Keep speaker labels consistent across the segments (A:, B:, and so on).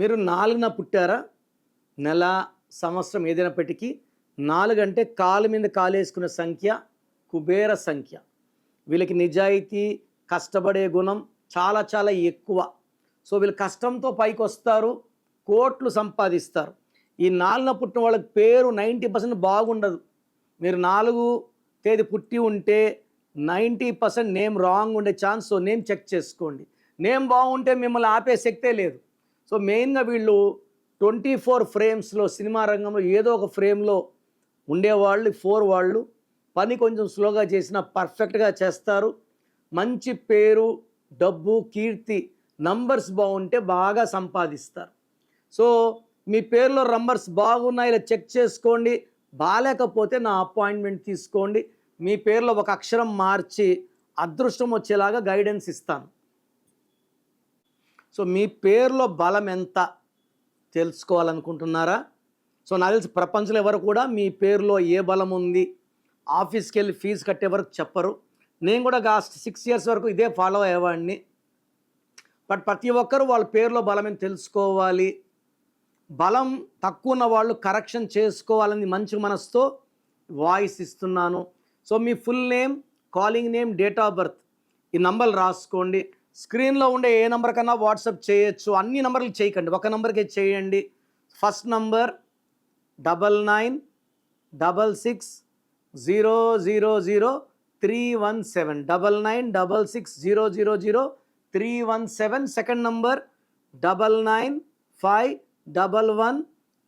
A: మీరు నాలుగున పుట్టారా? నెల సంవత్సరం ఏదైనప్పటికీ నాలుగు అంటే కాలు మీద కాలేసుకున్న సంఖ్య కుబేర సంఖ్య. వీళ్ళకి నిజాయితీ కష్టపడే గుణం చాలా చాలా ఎక్కువ. సో వీళ్ళు కష్టంతో పైకి వస్తారు కోట్లు సంపాదిస్తారు. ఈ నాలుగున పుట్టిన వాళ్ళకి పేరు నైంటీ పర్సెంట్ బాగుండదు. మీరు నాలుగు తేదీ పుట్టి ఉంటే నైంటీ పర్సెంట్ నేమ్ రాంగ్ ఉండే ఛాన్స్ సో నేమ్ చెక్ చేసుకోండి. నేమ్ బాగుంటే మిమ్మల్ని ఆపే శక్తే లేదు. సో మెయిన్గా వీళ్ళు ట్వంటీ ఫోర్ ఫ్రేమ్స్లో సినిమా రంగంలో ఏదో ఒక ఫ్రేమ్లో ఉండేవాళ్ళు ఫోర్ వాళ్ళు. పని కొంచెం స్లోగా చేసినా పర్ఫెక్ట్గా చేస్తారు. మంచి పేరు డబ్బు కీర్తి నంబర్స్ బాగుంటే బాగా సంపాదిస్తారు. సో మీ పేరులో నంబర్స్ బాగున్నాయి ఇలా చెక్ చేసుకోండి. బాగాలేకపోతే నా అపాయింట్మెంట్ తీసుకోండి. మీ పేరులో ఒక అక్షరం మార్చి అదృష్టం వచ్చేలాగా గైడెన్స్ ఇస్తాను. సో మీ పేరులో బలం ఎంత తెలుసుకోవాలనుకుంటున్నారా? సో నాకు తెలిసి ప్రపంచంలో ఎవరు కూడా మీ పేరులో ఏ బలం ఉంది ఆఫీస్కి వెళ్ళి ఫీజు కట్టే వరకు చెప్పరు. నేను కూడా లాస్ట్ సిక్స్ ఇయర్స్ వరకు ఇదే ఫాలో అయ్యేవాడిని. బట్ ప్రతి ఒక్కరూ వాళ్ళ పేరులో బలమని తెలుసుకోవాలి? బలం తక్కువ ఉన్న వాళ్ళు కరెక్షన్ చేసుకోవాలని మంచి మనసుతో వాయిస్ ఇస్తున్నాను. So me full name calling name date of birth ఈ నంబర్లు రాసుకోండి. స్క్రీన్లో ఉండే ఏ నెంబర్ కన్నా వాట్సాప్ చేయొచ్చు. అన్ని నంబర్లు చేయకండి. ఒక నెంబర్కే చేయండి. First number double nine double six zero zero zero three one seven. Double nine double six zero zero zero three one seven. Second number double nine five double one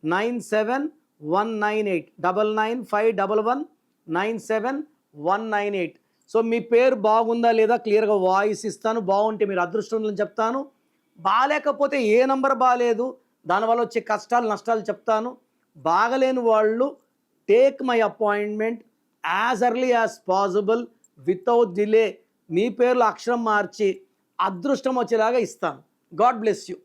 A: nine seven one nine eight. Double nine five double one nine seven one nine eight. So మీ పేరు బాగుందా లేదా క్లియర్గా voice ఇస్తాను. బాగుంటే మీరు అదృష్టం చెప్తాను. బాగాలేకపోతే ఏ నంబర్ బాగాలేదు దానివల్ల వచ్చే కష్టాలు నష్టాలు చెప్తాను. బాగలేని వాళ్ళు take my appointment as early as possible without delay మీ పేర్లు అక్షరం మార్చి అదృష్టం వచ్చేలాగా ఇస్తాను. God bless you